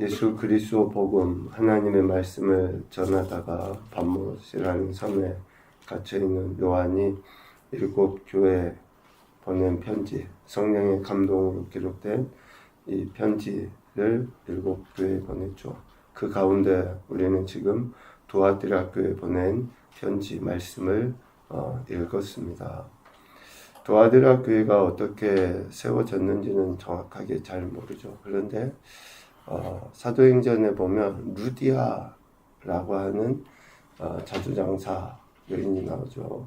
예수 그리스도 복음 하나님의 말씀을 전하다가 밤못이라는 섬에 갇혀 있는 요한이 일곱 교회 보낸 편지 성령의 감동으로 기록된 이 편지를 일곱 교회에 보냈죠. 그 가운데 우리는 지금 도아디라 교회에 보낸 편지 말씀을 어, 읽었습니다. 도아디라 교회가 어떻게 세워졌는지는 정확하게 잘 모르죠. 그런데 어, 사도행전에 보면 루디아라고 하는 어, 자주장사 여인이 나오죠.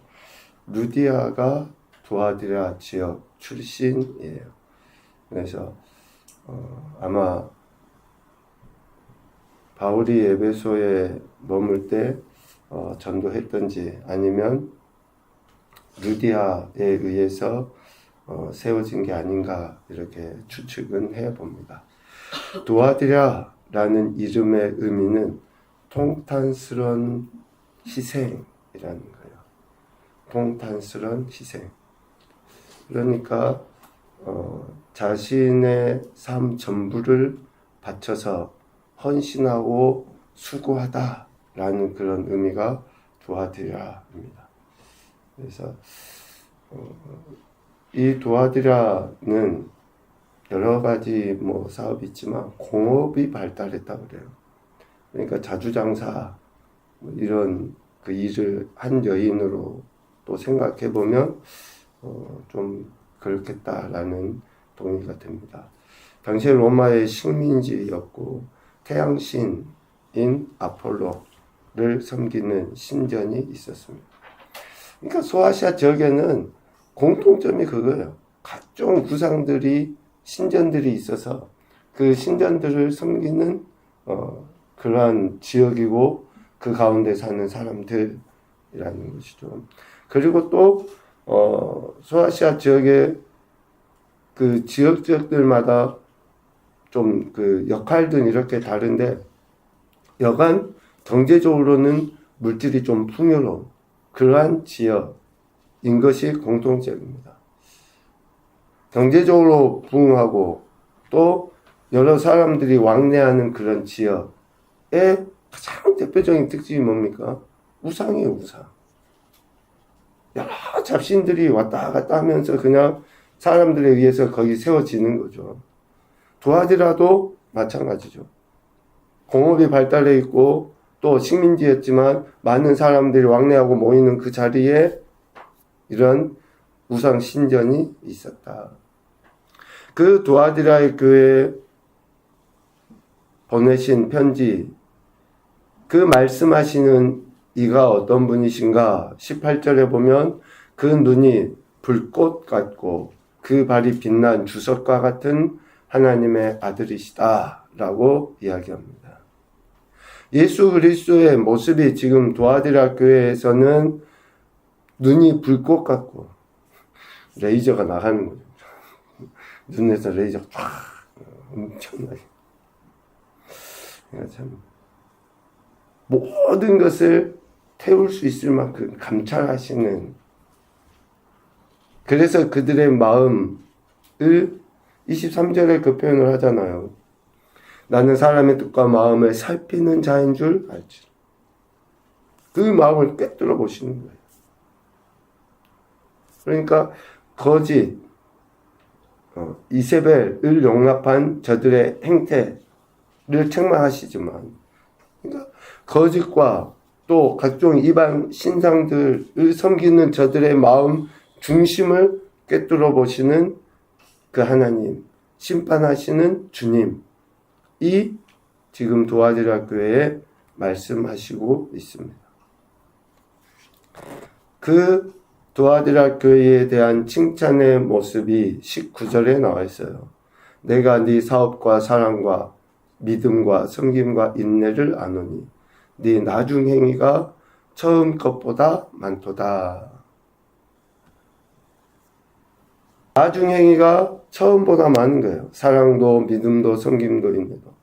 루디아가 도아디라 지역 출신이에요. 그래서 어, 아마 바울이 에베소에 머물 때 어, 전도했던지 아니면 루디아에 의해서 어, 세워진 게 아닌가 이렇게 추측은 해봅니다. 도아디라라는 이름의 의미는 통탄스런 희생이라는 거예요. 통탄스런 희생. 그러니까 어, 자신의 삶 전부를 바쳐서 헌신하고 수고하다라는 그런 의미가 도아디라입니다. 그래서 어, 이 도아디라는 여러 가지 뭐 사업이 있지만 공업이 발달했다 그래요. 그러니까 자주장사 뭐 이런 그 일을 한 여인으로 또 생각해 보면 어, 좀 그렇겠다라는 동의가 됩니다. 당시 로마의 식민지였고 태양신인 아폴로를 섬기는 신전이 있었습니다. 그러니까 소아시아 지역에는 공통점이 그거예요. 각종 구상들이 신전들이 있어서 그 신전들을 섬기는 어, 그러한 지역이고 그 가운데 사는 사람들이라는 것이죠. 그리고 또 어, 소아시아 지역의 그 지역 지역들마다 좀 그 역할들은 이렇게 다른데 여간 경제적으로는 물질이 좀 풍요로운 그러한 지역인 것이 공통점입니다. 경제적으로 부흥하고 또 여러 사람들이 왕래하는 그런 지역의 가장 대표적인 특징이 뭡니까? 우상이에요, 우상. 여러 잡신들이 왔다 갔다 하면서 그냥 사람들에 의해서 거기 세워지는 거죠. 도하지라도 마찬가지죠. 공업이 발달해 있고 또 식민지였지만 많은 사람들이 왕래하고 모이는 그 자리에 이런 우상 신전이 있었다. 그 도아디라의 교회에 보내신 편지, 그 말씀하시는 이가 어떤 분이신가? 18절에 보면 그 눈이 불꽃 같고 그 발이 빛난 주석과 같은 하나님의 아들이시다. 라고 이야기합니다. 예수 그리스도의 모습이 지금 도아디라 교회에서는 눈이 불꽃 같고 레이저가 나가는 거죠. 눈에서 레이저가 쫙 엄청나게. 그러니까 참 모든 것을 태울 수 있을 만큼 감찰하시는 그래서 그들의 마음을 23절에 그 표현을 하잖아요. 나는 사람의 뜻과 마음을 살피는 자인 줄 알지. 그 마음을 꿰뚫어 보시는 거예요. 그러니까 거짓, 어, 이세벨을 용납한 저들의 행태를 책망하시지만, 그러니까 거짓과 또 각종 이방 신상들을 섬기는 저들의 마음 중심을 꿰뚫어 보시는 그 하나님, 심판하시는 주님이 지금 도와드라 교회에 말씀하시고 있습니다. 그 도아디라 교회에 대한 칭찬의 모습이 19절에 나와 있어요. 내가 네 사업과 사랑과 믿음과 섬김과 인내를 아노니 네 나중 행위가 처음 것보다 많도다. 나중 행위가 처음보다 많은 거예요. 사랑도 믿음도 섬김도 인내도.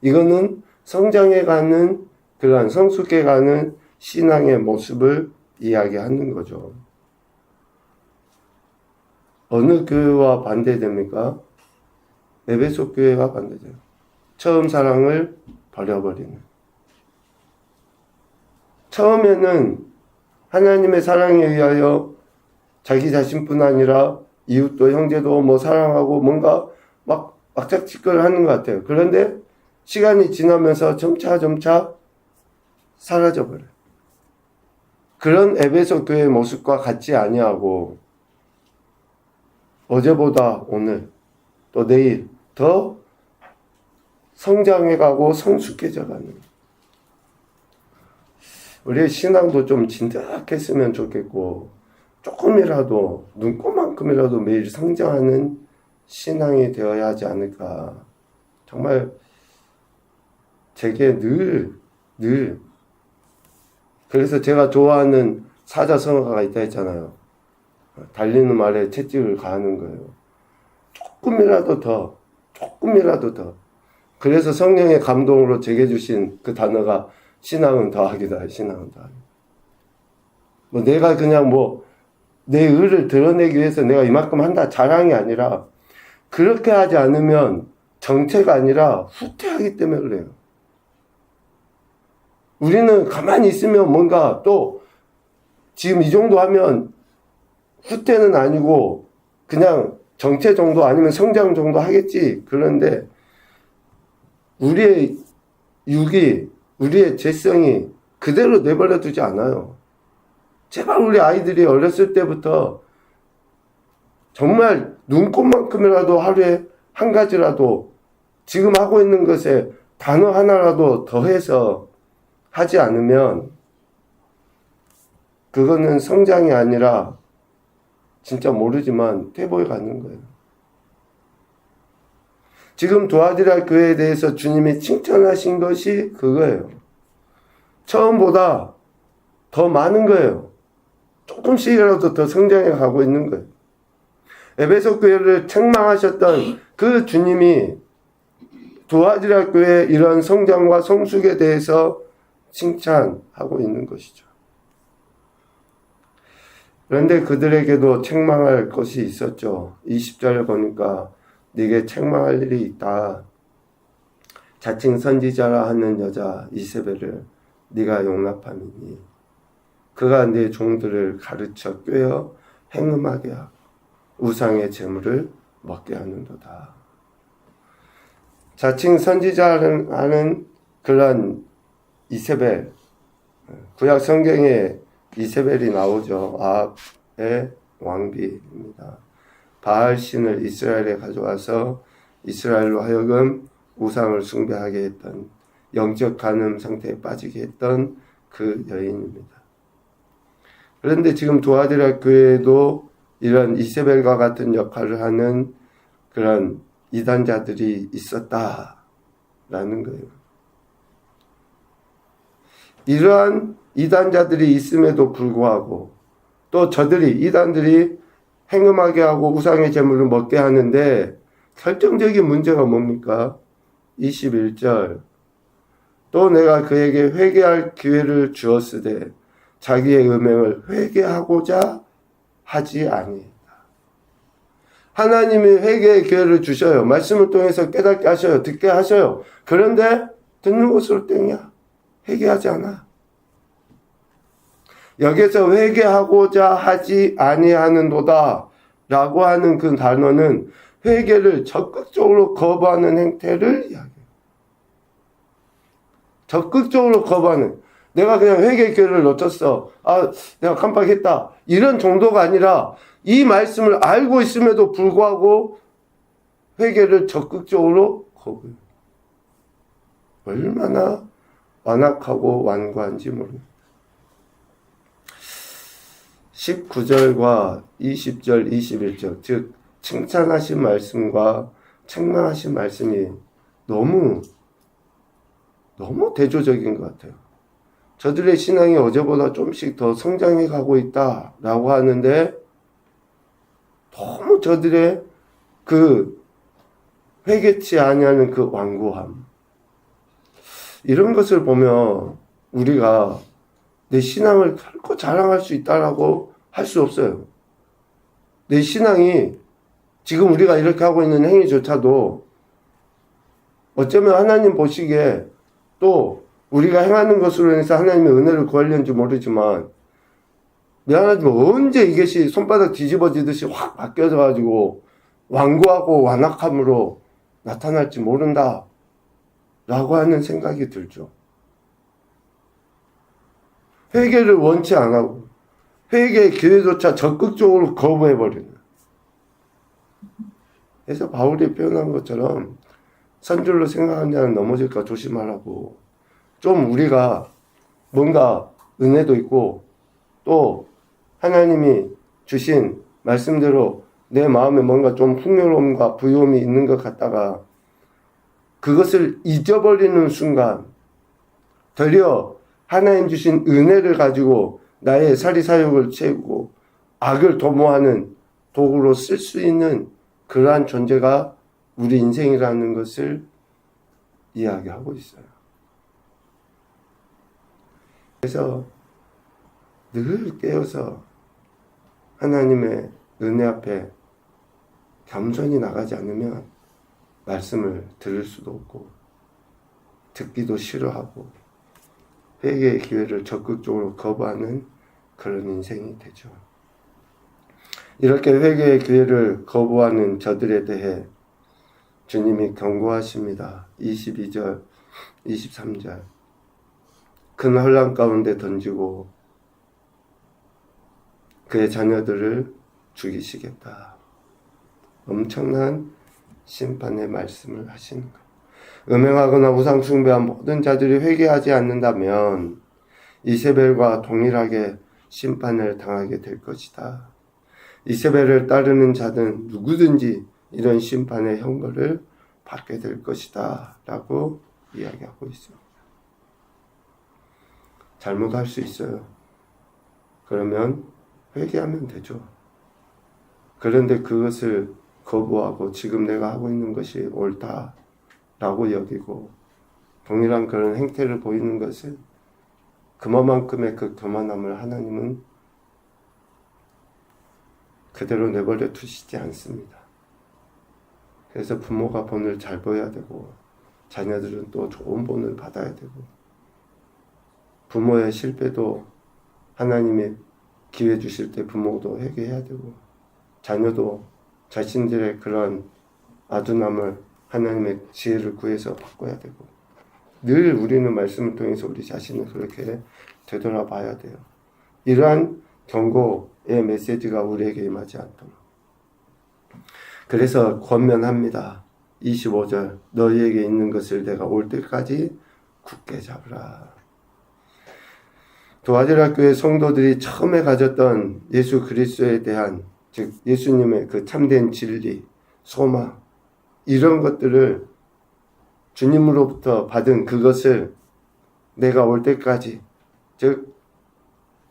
이거는 성장해 가는 그러한 성숙해 가는 신앙의 모습을 이야기하는 거죠. 어느 교회와 반대됩니까? 에베소 교회와 반대돼요. 처음 사랑을 버려버리는. 처음에는 하나님의 사랑에 의하여 자기 자신뿐 아니라 이웃도 형제도 뭐 사랑하고 뭔가 막 막작짓걸 하는 것 같아요. 그런데 시간이 지나면서 점차 점차 사라져 버려요. 그런 에베소 교회의 모습과 같지 아니하고 어제보다 오늘 또 내일 더 성장해가고 성숙해져가는. 우리의 신앙도 좀 진득했으면 좋겠고 조금이라도 눈꽃만큼이라도 매일 성장하는 신앙이 되어야 하지 않을까. 정말 제게 늘 늘. 그래서 제가 좋아하는 사자성어가 있다 했잖아요 달리는 말에 채찍을 가하는 거예요 조금이라도 더 조금이라도 더 그래서 성령의 감동으로 제게 주신 그 단어가 신앙은 더하기다. 신앙은 더하기. 뭐 내가 그냥 뭐 내 의를 드러내기 위해서 내가 이만큼 한다 자랑이 아니라 그렇게 하지 않으면 정체가 아니라 후퇴하기 때문에 그래요. 우리는 가만히 있으면 뭔가 또 지금 이 정도 하면 후퇴는 아니고 그냥 정체 정도 아니면 성장 정도 하겠지. 그런데 우리의 육이, 우리의 재성이 그대로 내버려 두지 않아요. 제발 우리 아이들이 어렸을 때부터 정말 눈꽃만큼이라도 하루에 한 가지라도 지금 하고 있는 것에 단어 하나라도 더해서 하지 않으면 그거는 성장이 아니라 진짜 모르지만 퇴보에 가는 거예요. 지금 도와드릴 교회에 대해서 주님이 칭찬하신 것이 그거예요. 처음보다 더 많은 거예요. 조금씩이라도 더 성장해 가고 있는 거예요. 에베소 교회를 책망하셨던 그 주님이 도와드릴 교회의 이런 성장과 성숙에 대해서 칭찬하고 있는 것이죠. 그런데 그들에게도 책망할 것이 있었죠. 20절에 보니까 네게 책망할 일이 있다. 자칭 선지자라 하는 여자 이세벨을 네가 용납함이니 그가 네 종들을 가르쳐 꿰어 행음하게 하고 우상의 재물을 먹게 하는도다. 자칭 선지자라는 그런 이세벨 구약 성경에 이세벨이 나오죠. 아합의 왕비입니다. 바알 신을 이스라엘에 가져와서 이스라엘로 하여금 우상을 숭배하게 했던 영적 간음 상태에 빠지게 했던 그 여인입니다. 그런데 지금 도와드릴 교회에도 이런 이세벨과 같은 역할을 하는 그런 이단자들이 있었다라는 거예요. 이러한 이단자들이 있음에도 불구하고 또 저들이 이단들이 행음하게 하고 우상의 재물을 먹게 하는데 결정적인 문제가 뭡니까? 21절 또 내가 그에게 회개할 기회를 주었으되 자기의 음행을 회개하고자 하지 아니했다. 하나님이 회개의 기회를 주셔요. 말씀을 통해서 깨닫게 하셔요. 듣게 하셔요. 그런데 듣는 것으로 땡이야. 회개하지 않아. 여기서 회개하고자 하지 아니하는도다 라고 하는 그 단어는 회개를 적극적으로 거부하는 행태를 이야기해요. 적극적으로 거부하는 내가 그냥 회개 기회를 놓쳤어. 아, 내가 깜빡했다. 이런 정도가 아니라 이 말씀을 알고 있음에도 불구하고 회개를 적극적으로 거부해요. 얼마나 완악하고 완고한지 모릅니다. 19절과 20절, 21절, 즉, 칭찬하신 말씀과 책망하신 말씀이 너무, 너무 대조적인 것 같아요. 저들의 신앙이 어제보다 좀씩 더 성장해 가고 있다라고 하는데, 너무 저들의 그 회개치 아니하는 그 완고함. 이런 것을 보면 우리가 내 신앙을 결코 자랑할 수 있다라고 할 수 없어요. 내 신앙이 지금 우리가 이렇게 하고 있는 행위조차도 어쩌면 하나님 보시기에 또 우리가 행하는 것으로 인해서 하나님의 은혜를 구하려는지 모르지만 미안하지만 언제 이것이 손바닥 뒤집어지듯이 확 바뀌어져 가지고 완고하고 완악함으로 나타날지 모른다 라고 하는 생각이 들죠. 회개를 원치 안 하고 회개의 기회조차 적극적으로 거부해버리는. 그래서 바울이 표현한 것처럼 선줄로 생각하는 자는 넘어질까 조심하라고. 좀 우리가 뭔가 은혜도 있고 또 하나님이 주신 말씀대로 내 마음에 뭔가 좀 풍요로움과 부요움이 있는 것 같다가 그것을 잊어버리는 순간 되려 하나님 주신 은혜를 가지고 나의 사리사욕을 채우고 악을 도모하는 도구로 쓸 수 있는 그러한 존재가 우리 인생이라는 것을 이야기하고 있어요. 그래서 늘 깨어서 하나님의 은혜 앞에 겸손히 나가지 않으면 말씀을 들을 수도 없고 듣기도 싫어하고 회개의 기회를 적극적으로 거부하는 그런 인생이 되죠. 이렇게 회개의 기회를 거부하는 저들에 대해 주님이 경고하십니다. 22절, 23절. 큰 혼란 가운데 던지고 그의 자녀들을 죽이시겠다. 엄청난 심판의 말씀을 하시는 거예요. 음행하거나 우상 숭배한 모든 자들이 회개하지 않는다면 이세벨과 동일하게 심판을 당하게 될 것이다. 이세벨을 따르는 자는 누구든지 이런 심판의 형벌을 받게 될 것이다. 라고 이야기하고 있습니다. 잘못할 수 있어요. 그러면 회개하면 되죠. 그런데 그것을 거부하고 지금 내가 하고 있는 것이 옳다라고 여기고 동일한 그런 행태를 보이는 것은 그만큼의 그 교만함을 하나님은 그대로 내버려 두시지 않습니다. 그래서 부모가 본을 잘 보여야 되고 자녀들은 또 좋은 본을 받아야 되고 부모의 실패도 하나님의 기회 주실 때 부모도 회개해야 되고 자녀도 자신들의 그런 아둔함을 하나님의 지혜를 구해서 바꿔야 되고 늘 우리는 말씀을 통해서 우리 자신을 그렇게 되돌아봐야 돼요. 이러한 경고의 메시지가 우리에게 임하지 않도록. 그래서 권면합니다. 25절 너희에게 있는 것을 내가 올 때까지 굳게 잡으라. 교회 성도들이 처음에 가졌던 예수 그리스도에 대한 즉 예수님의 그 참된 진리, 소망 이런 것들을 주님으로부터 받은 그것을 내가 올 때까지 즉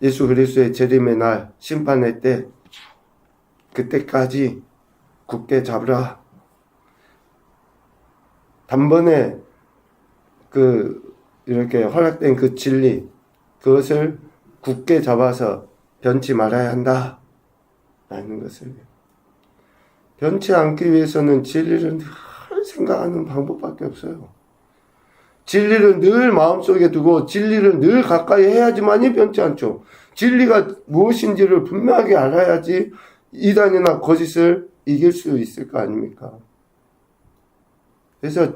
예수 그리스도의 재림의 날 심판의 때 그때까지 굳게 잡으라. 단번에 그 이렇게 허락된 그 진리 그것을 굳게 잡아서 변치 말아야 한다. 라는 것을 변치 않기 위해서는 진리를 늘 생각하는 방법밖에 없어요. 진리를 늘 마음속에 두고 진리를 늘 가까이 해야지만이 변치 않죠. 진리가 무엇인지를 분명하게 알아야지 이단이나 거짓을 이길 수 있을 거 아닙니까? 그래서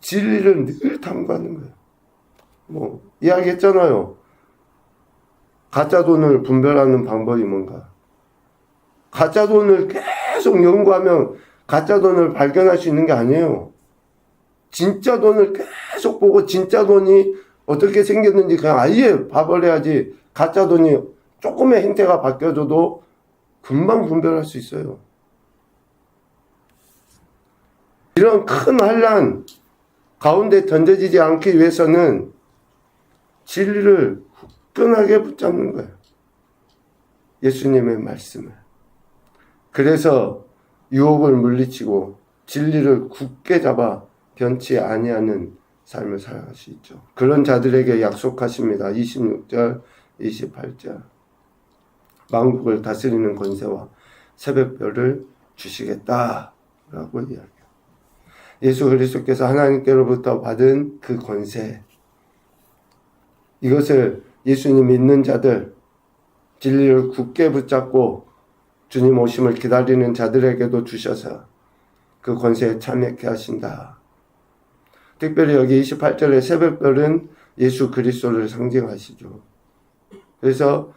진리를 늘 탐구하는 거예요. 뭐 이야기했잖아요. 가짜 돈을 분별하는 방법이 뭔가? 가짜 돈을 계속 연구하면 가짜 돈을 발견할 수 있는 게 아니에요. 진짜 돈을 계속 보고 진짜 돈이 어떻게 생겼는지 그냥 아예 봐버려야지 가짜 돈이 조금의 행태가 바뀌어져도 금방 분별할 수 있어요. 이런 큰 환란 가운데 던져지지 않기 위해서는 진리를 굳건하게 붙잡는 거예요. 예수님의 말씀을. 그래서 유혹을 물리치고 진리를 굳게 잡아 변치 아니하는 삶을 살아갈 수 있죠. 그런 자들에게 약속하십니다. 26절, 28절. 만국을 다스리는 권세와 새벽별을 주시겠다라고 이야기해요. 예수 그리스도께서 하나님께로부터 받은 그 권세 이것을 예수님 믿는 자들 진리를 굳게 붙잡고 주님 오심을 기다리는 자들에게도 주셔서 그 권세에 참여케 하신다. 특별히 여기 28절의 새벽별은 예수 그리스도를 상징하시죠. 그래서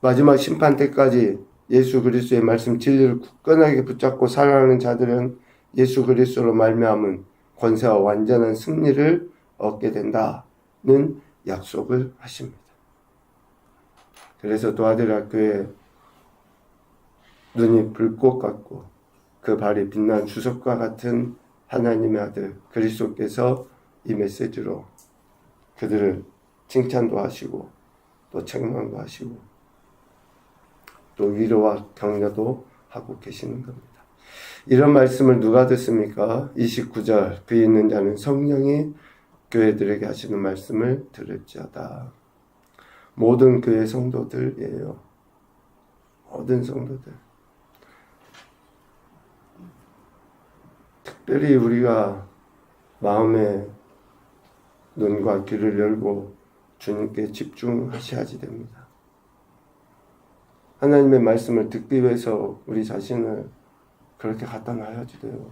마지막 심판 때까지 예수 그리스도의 말씀 진리를 굳건하게 붙잡고 살아가는 자들은 예수 그리스도로 말미암은 권세와 완전한 승리를 얻게 된다는 약속을 하십니다. 그래서 도아드라 교회 눈이 불꽃 같고 그 발이 빛난 주석과 같은 하나님의 아들 그리스도께서 이 메시지로 그들을 칭찬도 하시고 또 책망도 하시고 또 위로와 격려도 하고 계시는 겁니다. 이런 말씀을 누가 듣습니까? 29절 그 있는 자는 성령이 교회들에게 하시는 말씀을 들을지어다. 모든 교회 성도들이에요. 모든 성도들. 특별히 우리가 마음의 눈과 귀를 열고 주님께 집중하셔야지 됩니다. 하나님의 말씀을 듣기 위해서 우리 자신을 그렇게 갖다 놔야지 돼요.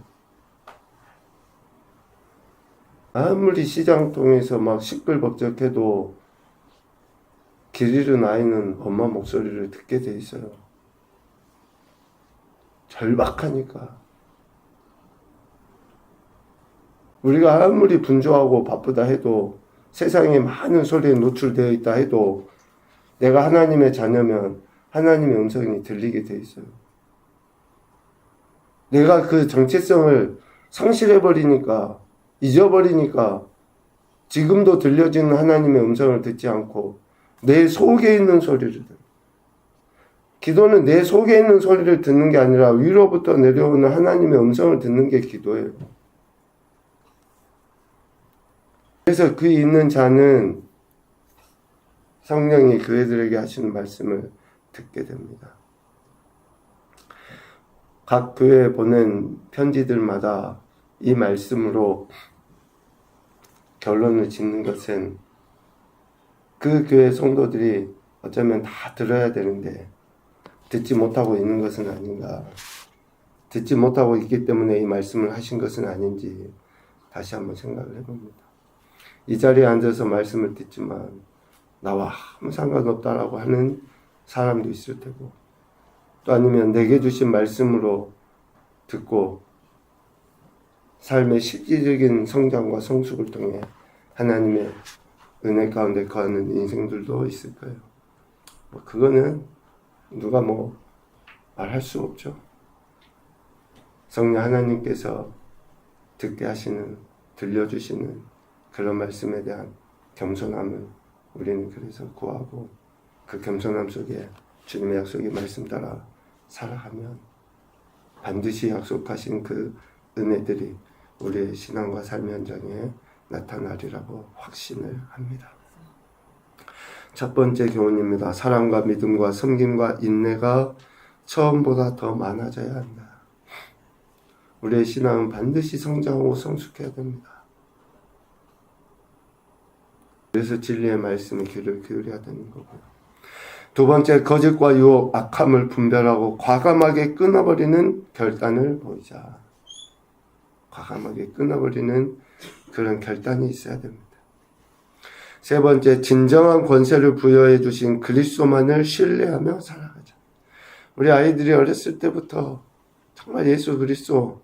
아무리 시장통에서 막 시끌벅적해도 길 잃은 아이는 엄마 목소리를 듣게 돼 있어요. 절박하니까. 우리가 아무리 분주하고 바쁘다 해도 세상에 많은 소리에 노출되어 있다 해도 내가 하나님의 자녀면 하나님의 음성이 들리게 돼 있어요. 내가 그 정체성을 상실해버리니까, 잊어버리니까, 지금도 들려지는 하나님의 음성을 듣지 않고, 내 속에 있는 소리를 듣는. 기도는 내 속에 있는 소리를 듣는 게 아니라 위로부터 내려오는 하나님의 음성을 듣는 게 기도예요. 그래서 그 있는 자는 성령이 그애들에게 하시는 말씀을 듣게 됩니다. 각 교회에 보낸 편지들마다 이 말씀으로 결론을 짓는 것은 그 교회 성도들이 어쩌면 다 들어야 되는데 듣지 못하고 있는 것은 아닌가. 듣지 못하고 있기 때문에 이 말씀을 하신 것은 아닌지 다시 한번 생각을 해봅니다. 이 자리에 앉아서 말씀을 듣지만 나와 아무 상관없다라고 하는 사람도 있을 테고 또 아니면 내게 주신 말씀으로 듣고 삶의 실질적인 성장과 성숙을 통해 하나님의 은혜 가운데 거하는 인생들도 있을 거예요. 뭐 그거는 누가 뭐 말할 수 없죠. 성령 하나님께서 듣게 하시는 들려주시는 그런 말씀에 대한 겸손함을 우리는 그래서 구하고 그 겸손함 속에 주님의 약속의 말씀 따라 살아가면 반드시 약속하신 그 은혜들이 우리의 신앙과 삶의 현장에 나타나리라고 확신을 합니다. 첫 번째 교훈입니다. 사랑과 믿음과 섬김과 인내가 처음보다 더 많아져야 한다. 우리의 신앙은 반드시 성장하고 성숙해야 됩니다. 그래서 진리의 말씀에 귀를 기울여야 되는 거고요. 두 번째, 거짓과 유혹, 악함을 분별하고 과감하게 끊어버리는 결단을 보이자. 과감하게 끊어버리는 그런 결단이 있어야 됩니다. 세 번째, 진정한 권세를 부여해 주신 그리스도만을 신뢰하며 살아가자. 우리 아이들이 어렸을 때부터 정말 예수 그리스도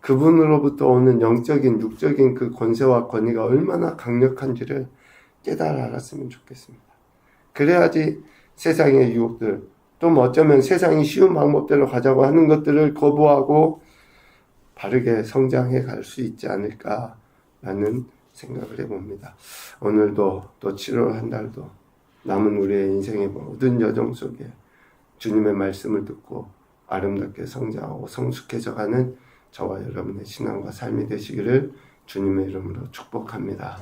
그분으로부터 오는 영적인 육적인 그 권세와 권위가 얼마나 강력한지를 깨달아 알았으면 좋겠습니다. 그래야지 세상의 유혹들, 또뭐 어쩌면 세상이 쉬운 방법대로 가자고 하는 것들을 거부하고 바르게 성장해 갈 수 있지 않을까라는 생각을 해봅니다. 오늘도 또 7월 한 달도 남은 우리의 인생의 모든 여정 속에 주님의 말씀을 듣고 아름답게 성장하고 성숙해져 가는 저와 여러분의 신앙과 삶이 되시기를 주님의 이름으로 축복합니다.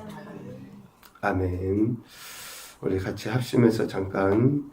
아멘. 우리 같이 합심해서 잠깐